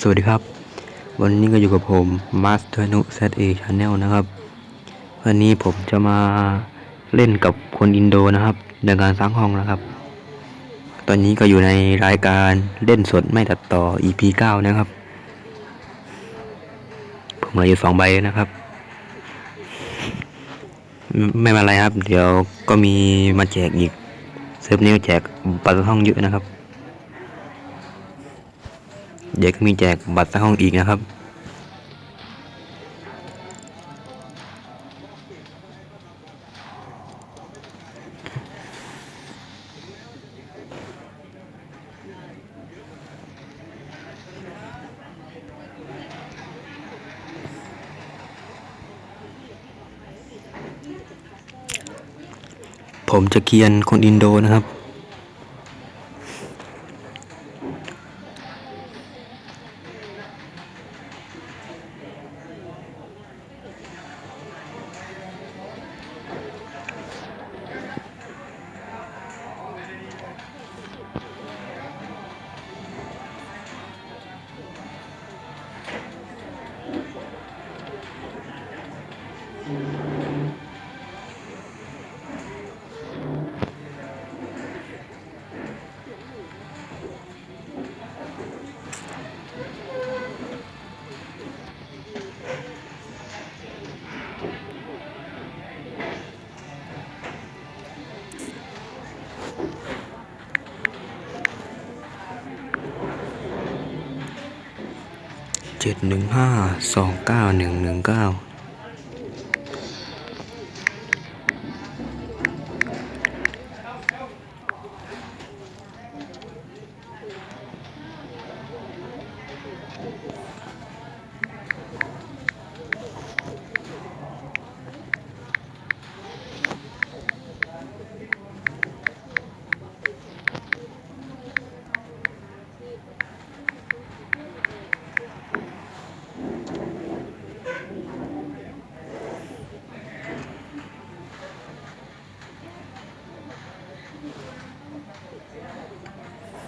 สวัสดีครับ วันนี้ก็อยู่กับผมมาสเตอร์นุ ZA Channel นะครับ วันนี้ผมจะมาเล่นกับคนอินโดนะครับในการสร้างห้องนะครับ ตอนนี้ก็อยู่ในรายการเล่นสดไม่ตัดต่อ EP 9 นะครับ ผมเหลืออยู่สองใบนะครับ ไม่เป็นไรครับ เดี๋ยวก็มีมาแจกอีกเซิร์ฟนี้แจกบัตรห้องเยอะนะครับ เดี๋ยวก็มีแจกบัตรห้องอีกนะครับ ผมจะเกียนคนอินโดนะครับ เจ็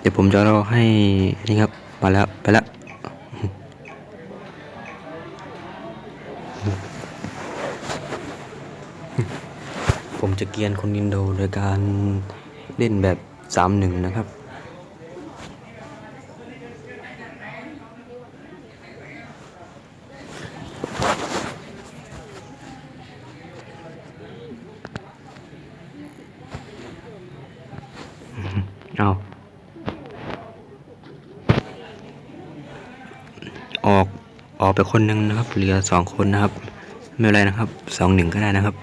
เดี๋ยวผมจะรอให้นี่ครับมาแล้วไปแล้วผมจะเกียนคนอินโดโดยการเล่นแบบสามหนึ่งนะครับ เอาออก ออก ไปคนหนึ่งนะครับ เหลือสองคนนะครับ ไม่เป็นไรนะครับสองหนึ่งก็ได้นะครับ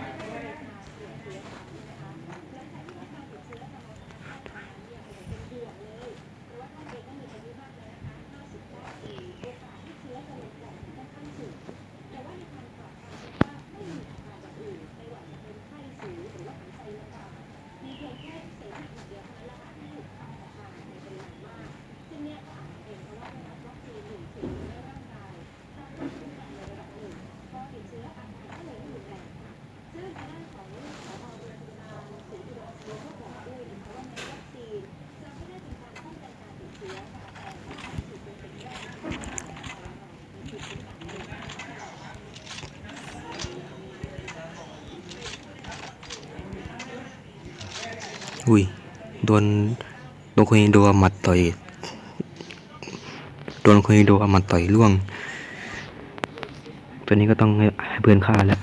อุ้ย โดน โดนคนอินโดเอามัดต่อย โดนคนอินโดเอามัดต่อยล่วง ตัวนี้ก็ต้องให้เพื่อนฆ่าแล้ว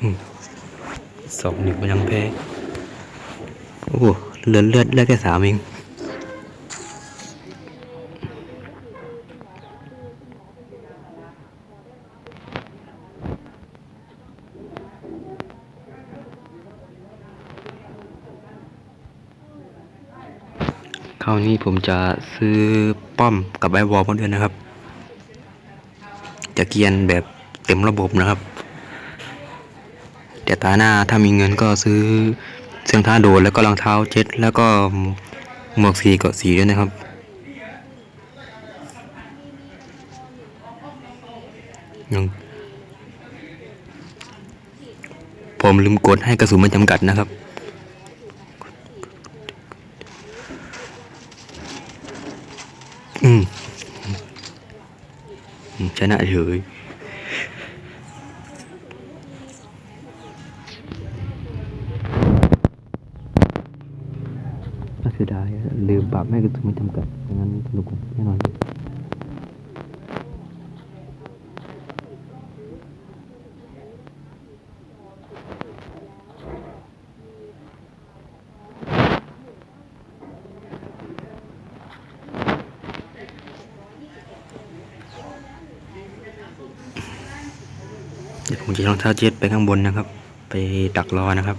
อืมสองหนึ่งมันยังแพ้ โอ้โหเหลือเลือดเลือดแค่สามเอง คราวนี้ผมจะซื้อป้อมกับไอวอลมาด้วยนะครับ จะเกียนแบบเต็มระบบนะครับ แต่ตาหน้าถ้ามีเงินก็ซื้อเสื้อท้าโดดแล้วก็รองเท้าเจ็ตแล้วก็หมวกสีเกาะสีด้วยนะครับ ยังผมลืมกดให้กระสุนมันจำกัดนะครับ อืมอืมชนะเฉยน่าเสียดายลืมปรับให้กระสุนมันจำกัดงั้นสนุกแน่นอน ผมจะลองท่าเจ็ตไปข้างบนนะครับ ไปดักรอนะครับ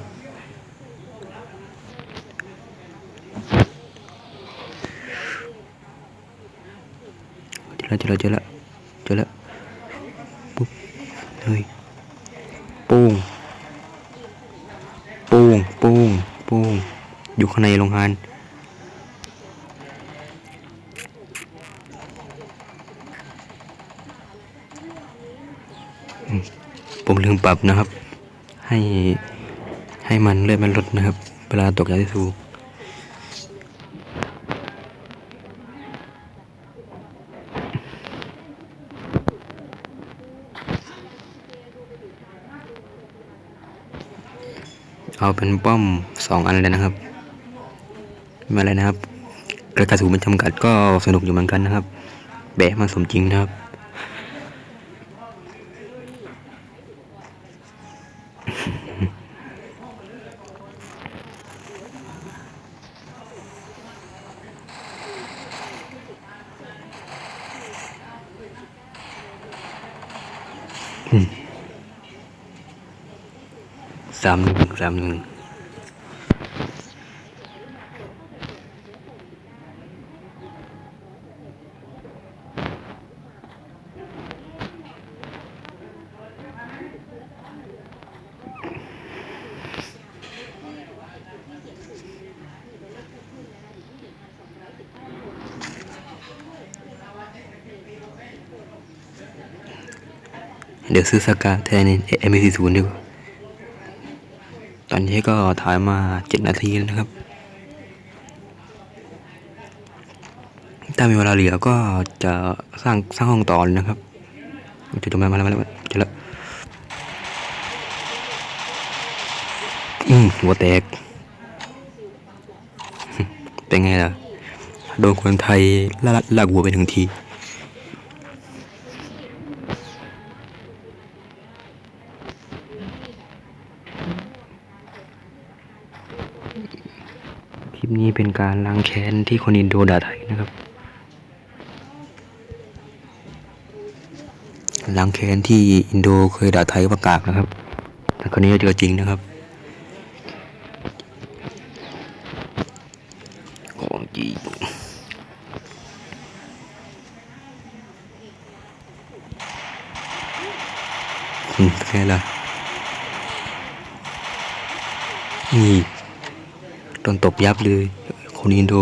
เจอแล้วเจอแล้วเจอแล้วเจอแล้วปุ๊บเฮ้ยปุ้งปุ้งปุ้งปุ้งอยู่ข้างในโรงงาน ผมลืมปรับนะครับ ให้ให้มันเลื่อนมันลดนะครับ เวลาตกยาที่สูเอาเป็นป้อมสองอันเลยนะครับไม่อะไรนะครับ กระสุนมันจำกัดก็สนุกอยู่เหมือนกันนะครับ แบะมาสมจริงนะครับ สามหนึ่งสามหนึ่ง ดี๋ยวซื้อสกาแทนเอ็มซีศูนย์ดีกว่า ตอนนี้ก็ถ่ายมาเจ็ดนาทีแล้วนะครับ ถ้ามีเวลาเหลือก็จะสร้างสร้างห้องต่อนะครับจะดูมามาแล้วมาแล้วจะแล้วอืมหัวแตก เป็นไงล่ะ โดนคนไทยลากลากหัวไปถึงที ลิปนี้เป็นการล้างแค้นที่คนอินโดด่าไทยนะครับ ล้างแค้นที่อินโดเคยด่าไทยว่ากากนะครับ แต่คนนี้เจอจริงนะครับ ของจริงอืมเป็นไงล่ะนี่ โดนตบยับเลยคนอินโด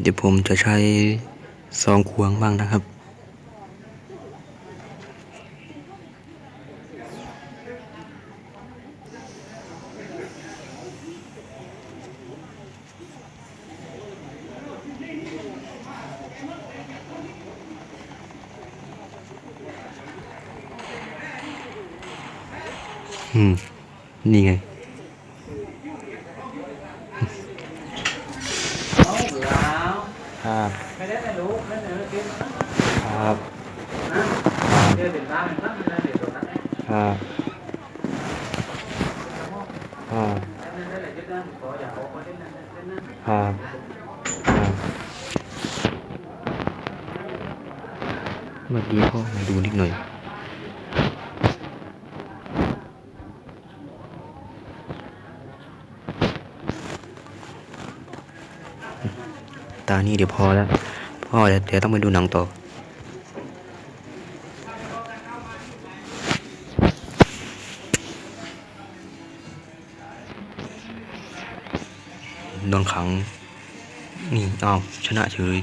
เดี๋ยวผมจะใช้ซองควงบ้างนะครับ อืม นี่ไงเอาแล้วครับไม่ได้แต่รู้ไม่ได้ไม่กินครับนะเดี๋ยวถึงตามมันไม่ได้เดี๋ยวตรงนั้นครับครับนั่นนั่นแหละยึดนั่นขออย่าออกมาเล่นนั่นเล่นนั่นครับเมื่อกี้พ่อมาดูนิดหน่อยานี่เดี๋ยวพอแล้วพ่อเดี๋ยวต้องไปดูหนังต่อนอนขัง นี่อ้าวชนะเฉย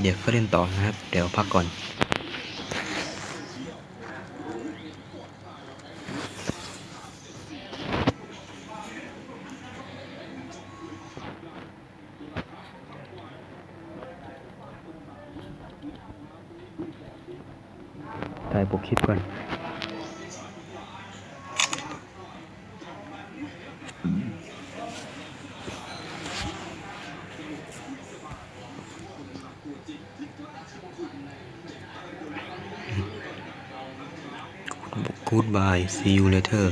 เดี๋ยวก็เล่นต่อนะครับ เดี๋ยวพักก่อน ลิปก่อน Goodbye see you later